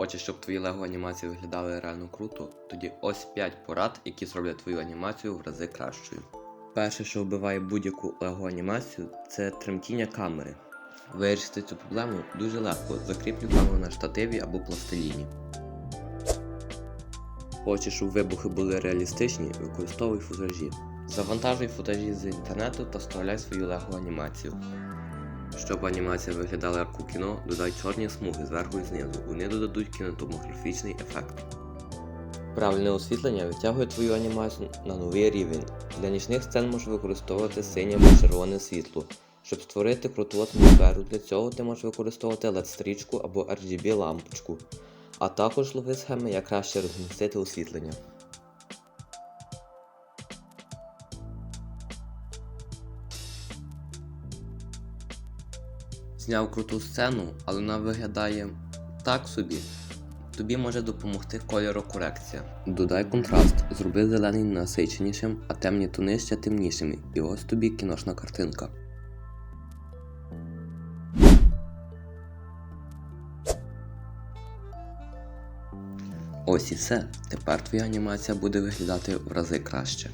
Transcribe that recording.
Хочеш, щоб твої лего анімації виглядали реально круто? Тоді ось 5 порад, які зроблять твою анімацію в рази кращою. Перше, що вбиває будь-яку лего анімацію, це тремтіння камери. Вирішити цю проблему дуже легко. Закріплю камеру на штативі або пластиліні. Хочеш, щоб вибухи були реалістичні, використовуй футажі. Завантажуй футажі з інтернету та вставляй свою лего анімацію. Щоб анімація виглядала як у кіно, додай чорні смуги зверху і знизу. Вони додадуть кінематографічний ефект. Правильне освітлення витягує твою анімацію на новий рівень. Для нічних сцен можеш використовувати синє або червоне світло. Щоб створити круту атмосферу, для цього ти можеш використовувати LED-стрічку або RGB лампочку, а також лови схеми, як краще розмістити освітлення. Зняв круту сцену, але вона виглядає так собі. Тобі може допомогти кольорокорекція. Додай контраст, зроби зелений насиченішим, а темні тони ще темнішими. І ось тобі кіношна картинка. Ось і все. Тепер твоя анімація буде виглядати в рази краще.